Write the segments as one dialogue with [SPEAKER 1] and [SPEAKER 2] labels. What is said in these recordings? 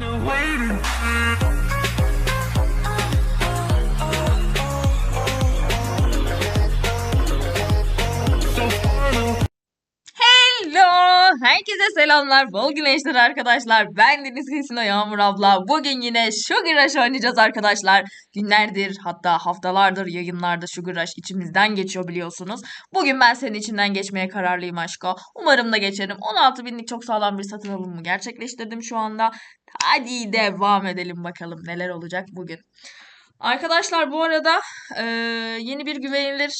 [SPEAKER 1] kind of waiting.
[SPEAKER 2] Selamlar. Bol güneşler arkadaşlar. Ben Deniz Kesino Yağmur abla. Bugün yine Sugar Rush oynayacağız arkadaşlar. Günlerdir hatta haftalardır yayınlarda Sugar Rush içimizden geçiyor biliyorsunuz. Bugün ben senin içinden geçmeye kararlıyım aşko. Umarım da geçerim. 16 binlik çok sağlam bir satın alımı gerçekleştirdim şu anda. Hadi devam edelim bakalım neler olacak bugün. Arkadaşlar bu arada eee, yeni bir güvenilir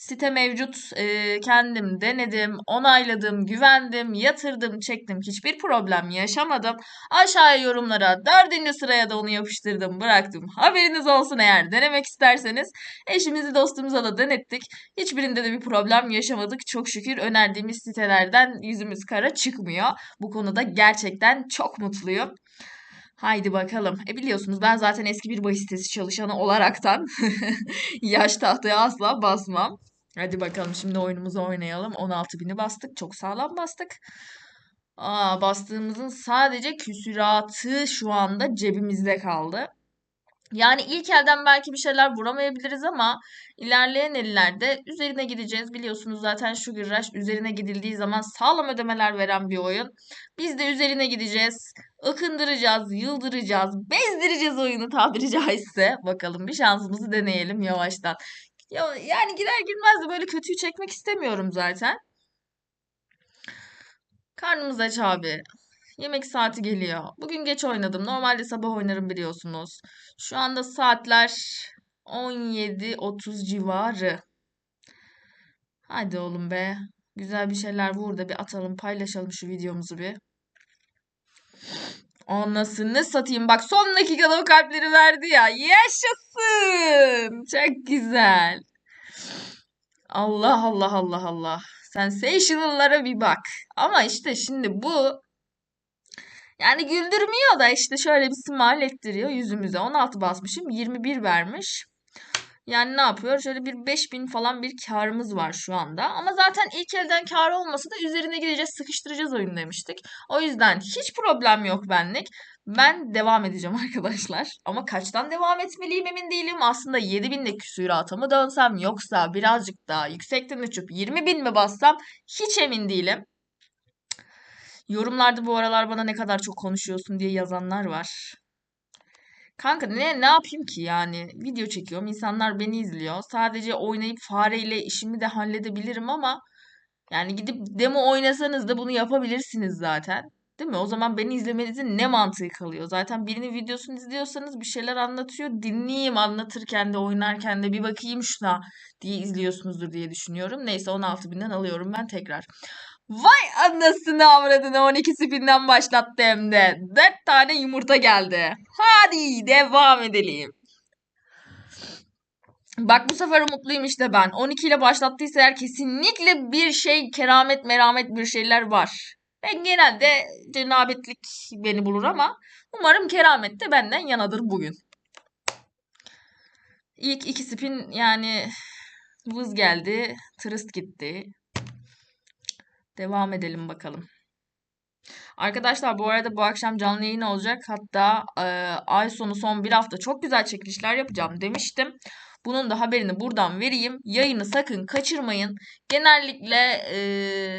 [SPEAKER 2] site mevcut. Ee, kendim denedim, onayladım, güvendim, yatırdım, çektim. Hiçbir problem yaşamadım. Aşağıya yorumlara dördüncü sıraya da onu yapıştırdım, bıraktım. Haberiniz olsun eğer denemek isterseniz. Eşimizi dostumuza da denettik. Hiçbirinde de bir problem yaşamadık. Çok şükür önerdiğimiz sitelerden yüzümüz kara çıkmıyor. Bu konuda gerçekten çok mutluyum. Haydi bakalım. E biliyorsunuz ben zaten eski bir bahis sitesi çalışanı olaraktan yaş tahtaya asla basmam. Hadi bakalım şimdi oyunumuzu oynayalım. 16.000'i bastık. Çok sağlam bastık. Aa, bastığımızın sadece küsuratı şu anda cebimizde kaldı. Yani ilk elden belki bir şeyler vuramayabiliriz ama ilerleyen ellerde üzerine gideceğiz. Biliyorsunuz zaten Sugar Rush üzerine gidildiği zaman sağlam ödemeler veren bir oyun. Biz de üzerine gideceğiz. Akındıracağız, yıldıracağız, bezdireceğiz oyunu tabiri caizse. Bakalım bir şansımızı deneyelim yavaştan. Ya, yani girer girmez de böyle kötüyü çekmek istemiyorum zaten. Karnımız aç abi. Yemek saati geliyor. Bugün geç oynadım. Normalde sabah oynarım biliyorsunuz. Şu anda saatler 17.30 civarı. Hadi oğlum be. Güzel bir şeyler vur da bir atalım, paylaşalım şu videomuzu bir. Anasını satayım. Bak son dakikada o kalpleri verdi ya. Yaşasın. Çok güzel. Allah Allah Allah Allah. Sensational'lara bir bak. Ama işte şimdi bu yani güldürmüyor da işte şöyle bir smile ettiriyor yüzümüze. 16 basmışım. 21 vermiş. Yani ne yapıyor? Şöyle bir 5000 falan bir karımız var şu anda. Ama zaten ilk elden kar olmasa da üzerine gideceğiz, sıkıştıracağız oyun demiştik. O yüzden hiç problem yok benlik. Ben devam edeceğim arkadaşlar. Ama kaçtan devam etmeliyim emin değilim. Aslında 7000'le küsurata mı dönsem yoksa birazcık daha yüksekten uçup 20.000 mi bassam hiç emin değilim. Yorumlarda bu aralar bana ne kadar çok konuşuyorsun diye yazanlar var. Kanka ne ne yapayım ki yani? Video çekiyorum insanlar beni izliyor. Sadece oynayıp fareyle işimi de halledebilirim ama yani gidip demo oynasanız da bunu yapabilirsiniz zaten. Değil mi? O zaman beni izlemenizin ne mantığı kalıyor? Zaten birinin videosunu izliyorsanız bir şeyler anlatıyor. Dinleyeyim anlatırken de oynarken de bir bakayım şuna diye izliyorsunuzdur diye düşünüyorum. Neyse 16.000'den alıyorum ben tekrar Vay anasını avradını 12 spinden başlattı hem de. 4 tane yumurta geldi. Hadi devam edelim. Bak bu sefer umutluyum işte ben. 12 ile başlattıysa eğer kesinlikle bir şey keramet meramet bir şeyler var. Ben genelde cenabetlik beni bulur ama umarım keramet de benden yanadır bugün. İlk iki spin yani vız geldi, tırıst gitti. Devam edelim bakalım. Arkadaşlar bu arada bu akşam canlı yayın olacak. Hatta e, ay sonu son bir hafta çok güzel çekilişler yapacağım demiştim. Bunun da haberini buradan vereyim. Yayını sakın kaçırmayın. Genellikle e,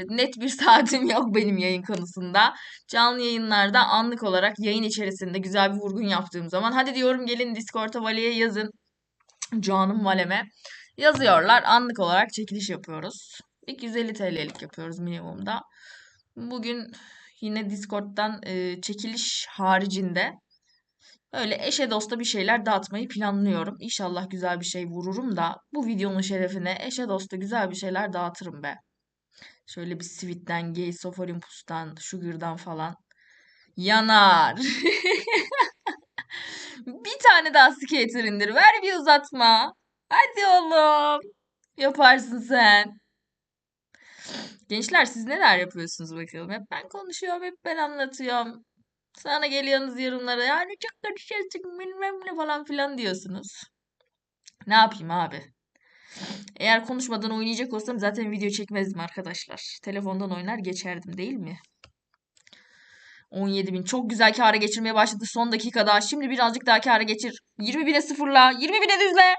[SPEAKER 2] net bir saatim yok benim yayın konusunda. Canlı yayınlarda anlık olarak yayın içerisinde güzel bir vurgun yaptığım zaman hadi diyorum gelin Discord'a Vale'ye yazın. Canım Valeme. Yazıyorlar. Anlık olarak çekiliş yapıyoruz. İlk 150 TL'lik yapıyoruz minimumda. Bugün yine Discord'dan e, çekiliş haricinde öyle eşe dosta bir şeyler dağıtmayı planlıyorum. İnşallah güzel bir şey vururum da bu videonun şerefine eşe dosta güzel bir şeyler dağıtırım be. Şöyle bir Sweet'ten, Gates of Olympus'tan, Sugar'dan falan. Yanar. bir tane daha skater indir. Ver bir uzatma. Hadi oğlum. Yaparsın sen. Gençler siz neler yapıyorsunuz bakalım? Hep ben konuşuyorum, hep ben anlatıyorum. Sonra geliyorsunuz yorumlara yani çok karışıyorsun bilmem ne falan filan diyorsunuz. Ne yapayım abi? Eğer konuşmadan oynayacak olsam zaten video çekmezdim arkadaşlar. Telefondan oynar geçerdim değil mi? 17 bin. Çok güzel kâra geçirmeye başladı son dakikada. Şimdi birazcık daha kâra geçir. 20 bine sıfırla. 20 bine düzle.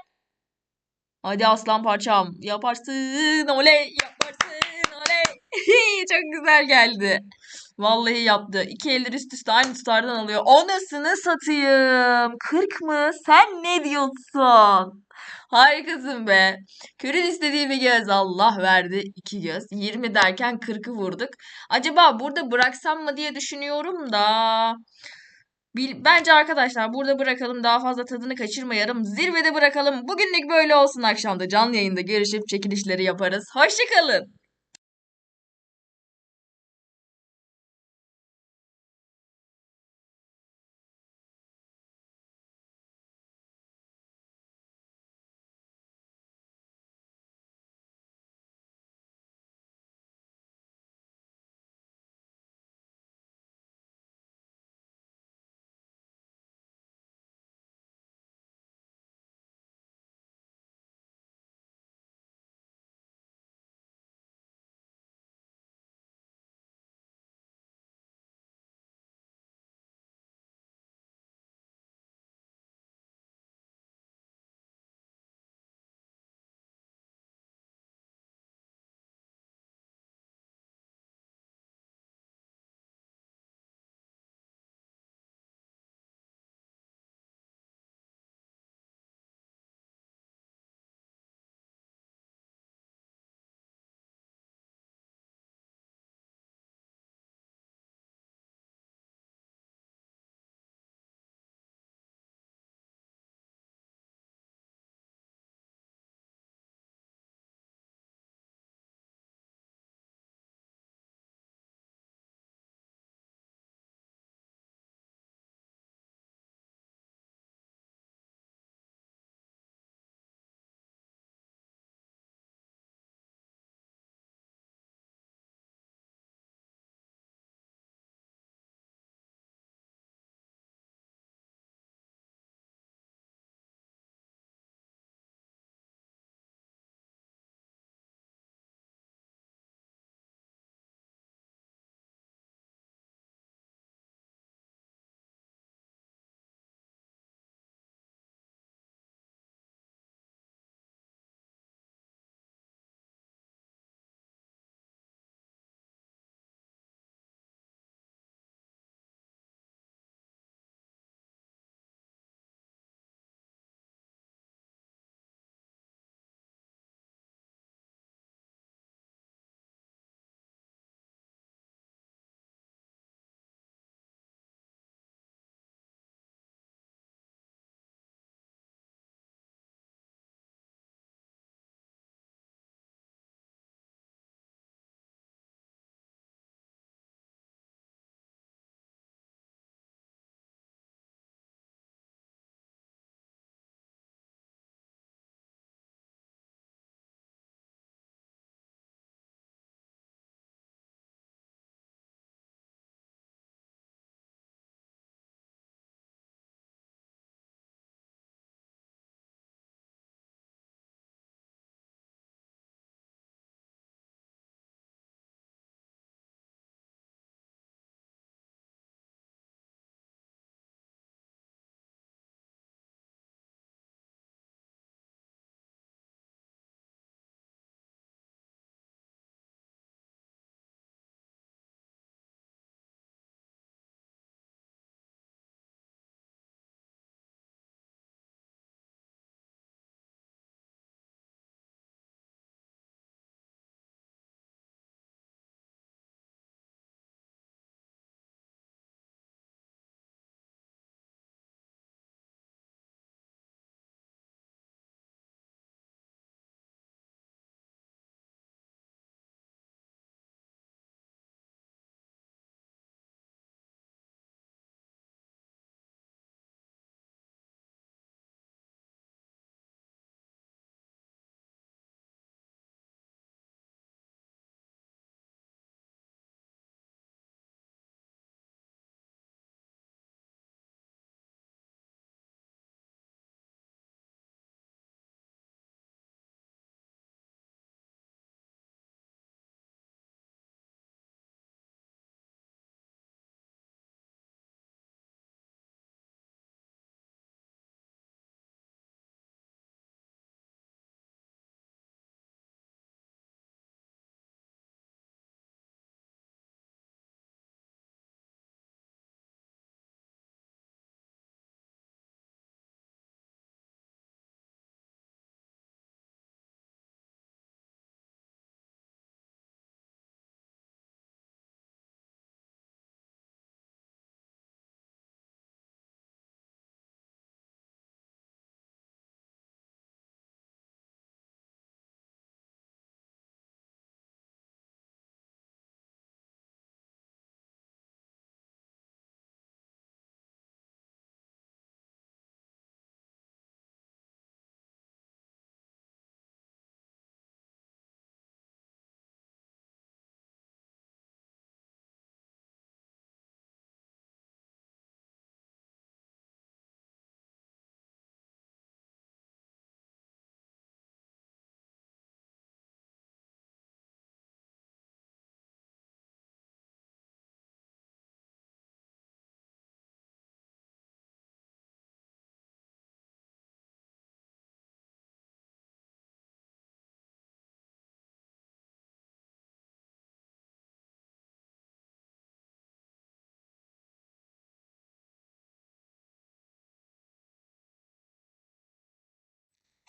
[SPEAKER 2] Hadi aslan parçam. Yaparsın. Oley. Yaparsın. Çok güzel geldi. Vallahi yaptı. İki elleri üst üste aynı tutardan alıyor. Anasını satayım. 40 mı? Sen ne diyorsun? Harikasın be. Körün istediği bir göz Allah verdi. iki göz. 20 derken 40'ı vurduk. Acaba burada bıraksam mı diye düşünüyorum da. Bil- Bence arkadaşlar burada bırakalım. Daha fazla tadını kaçırmayalım. Zirvede bırakalım. Bugünlük böyle olsun. Akşamda canlı yayında görüşüp çekilişleri yaparız. Hoşçakalın.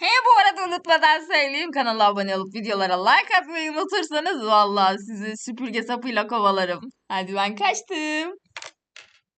[SPEAKER 2] He bu arada unutmadan söyleyeyim kanala abone olup videolara like atmayı unutursanız vallahi sizi süpürge sapıyla kovalarım. Hadi ben kaçtım.